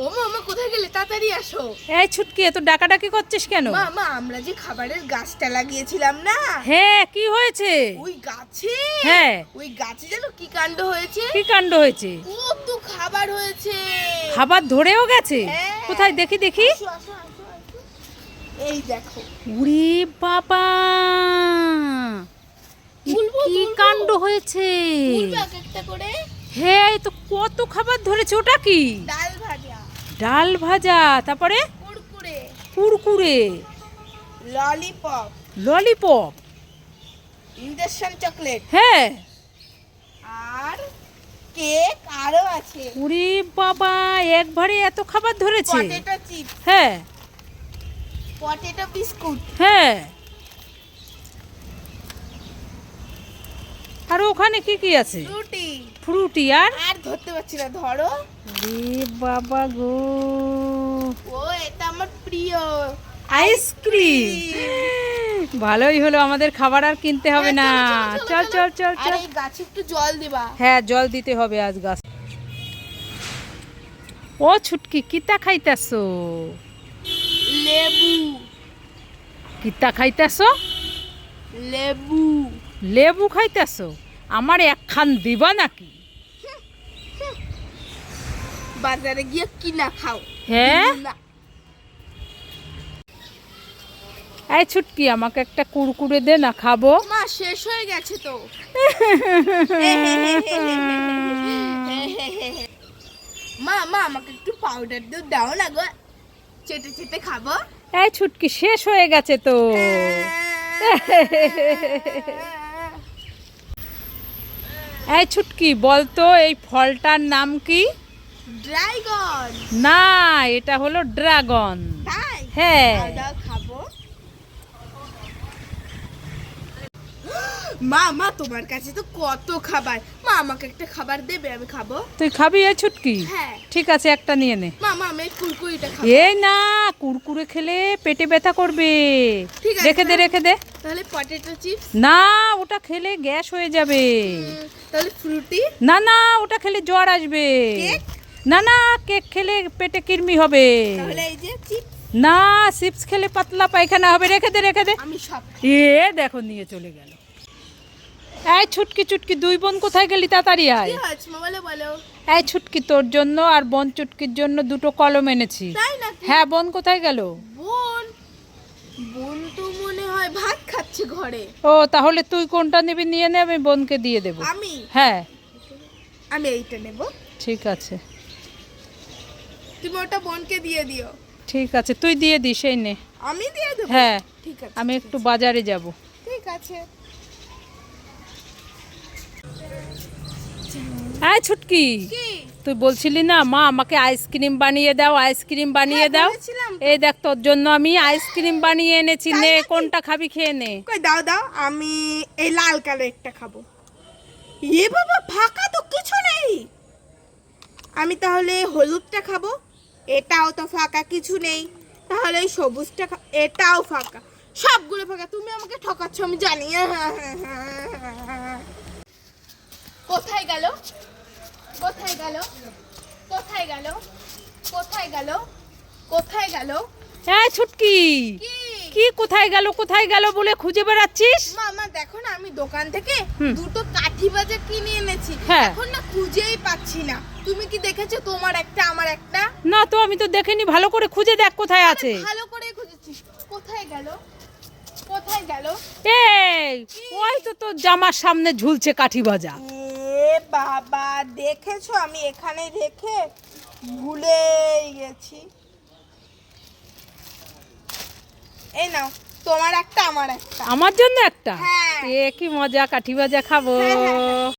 ও মা মা কোথায় গেলে? তাড়াতাড়ি আসো। এই ছুটকি এত ডাকাডাকি করছিস কেন? মা মা আমরা যে খাবারের গাছটা লাগিয়েছিলাম না? হ্যাঁ কি হয়েছে? ওই গাছে? হ্যাঁ। ওই গাছে যেন কি কাণ্ড হয়েছে? কি কাণ্ড হয়েছে? কত খাবার হয়েছে। খাবার ধরেও গেছে? হ্যাঁ। কোথায়? দেখি দেখি। এই দেখো। উরে বাবা। কি কাণ্ড হয়েছে? একটা করে। হ্যাঁ তো কত খাবার ধরেছে ওটা কি? ডাল ডাল ভাজা তারপরে? Kurkure. Kurkure. Lollipop. Lollipop. Induction chocolate. হ্যাঁ। আর কেক আরও আছে। উরে বাবা একবারে এত খাবার ধরেছে। Potato chips. হ্যাঁ। Potato biscuit. হ্যাঁ। আর ওখানে কি কি আছে? রুটি ফ্রুটি আর? আর ধরতে পারছি না ধরো। রে বাবা গো। ও এটা আমার প্রিয়। আইসক্রিম। ভালোই হলো আমাদের খাবার আর কিনতে হবে না। হ্যাঁ, চল চল চল চল। এই গাছে একটু জল দিবা। হ্যাঁ জল দিতে হবে আজ গাছ। ও ছুটকি কিতা খাইতাছো? লেবু। কিতা খাইতাছো? লেবু। লেবু খাইতাছো? আমার একখান দিবা নাকি? বাজারে গিয়ে কিনা খাও। হ্যাঁ এই ছুটকি আমাকে একটা কুরকুরে দে না খাব। মা শেষ হয়ে গেছে তো। মা মা আমাকে একটু পাউডার দুধ দাও না গো। চেটে চেটে খাব। এই ছুটকি শেষ হয়ে গেছে তো। এই ছুটকি বলতো এই ফলটার নাম কি? ড্রাগন। না এটা হলো ড্রাগন। হ্যাঁ দাও, দাও, খাব মা মা তোমার কাছে তো কত খাবার। মা আমাকে একটা খাবার দেবে আমি খাব। তুই খাবি এই ছুটকি? হ্যাঁ। ঠিক আছে একটা নিয়ে নে। মা মা আমি কুরকুরিটা খাব। এই না কুরকুরে খেলে পেটে ব্যথা করবে। ঠিক আছে, রেখে দে রেখে দে। তাহলে পটেটো চিপস। না ওটা খেলে গ্যাস হয়ে যাবে। তাহলে ফ্রুটি। না না ওটা খেলে জ্বর আসবে। কেক? না না কেক খেলে পেটে কিরমি হবে। তাহলে এই যে চিপস। না চিপস খেলে পাতলা পায়খানা হবে। রেখে দে রেখে দে। আমি সব এ দেখো নিয়ে চলে গেল। এই ছুটকি চুটকি দুই বোন কোথায় গেলি তাড়াতাড়ি আয়। এই ছুটকি তোর জন্য আর বোন চুটকির জন্য দুটো কলম এনেছি। হ্যাঁ বোন কোথায় গেল? বোন? বোন তো মনে হয় ভাত খাচ্ছে ঘরে। ও তাহলে তুই কোনটা নিবি নিয়ে নে আমি বোনকে দিয়ে দেবো। আমি? হ্যাঁ। আমি এইটা নেব। ঠিক আছে। তুমি ওটা বোনকে দিয়ে দিও। ঠিক আছে তুই দিয়ে দিস এই নে। আমি দিয়ে দেবো? হ্যাঁ। ঠিক আছে আমি একটু বাজারে যাব। ঠিক আছে। হ্যাঁ ছুটকি তুই বলছিলি না মা আমাকে আইসক্রিম বানিয়ে দাও আইসক্রিম বানিয়ে হ্যাঁ, দাও। এই দেখ তোর জন্য আমি আইসক্রিম বানিয়ে এনেছি নে কোনটা খাবি খেয়ে নে। কই দাও দাও আমি এই লাল কালারটা খাব। এ বাবা ফাঁকা তো কিছু নেই। আমি তাহলে হলুদটা খাব এটাও তো ফাঁকা কিছু নেই। তাহলে এই সবুজটা এটাও ফাঁকা। সবগুলো ফাঁকা তুমি আমাকে ঠকাচ্ছ আমি জানি। কোথায় গেল? কোথায় গেল? কোথায় গেল? কোথায় গেল? কোথায় গেল? হ্যাঁ ছুটকি। কি? কোথায় গেল কোথায় গেল বলে খুঁজে বেড়াচ্ছিস? মামা দেখো না আমি দোকান থেকে দুটো কাঠি বাজা কিনে এনেছি। হ্যাঁ। এখন না খুঁজেই পাচ্ছি না। তুমি কি দেখেছ তোমার একটা আমার একটা? না তো আমি তো দেখিনি। ভালো করে খুঁজে দেখ কোথায় আছে। ভালো করে খুঁজেছি কোথায় গেল? কোথায় গেল? এই ওই তো তোর জামার সামনে ঝুলছে কাঠি এ বাবা দেখেছ? আমি এখানে রেখে ভুলে গেছি। এই নাও তোমার একটা আমার একটা। আমার জন্য একটা? হ্যাঁ। এ কি মজা কাঠি ভাজা খাব। হ্যাঁ, হ্যাঁ, হ্যাঁ।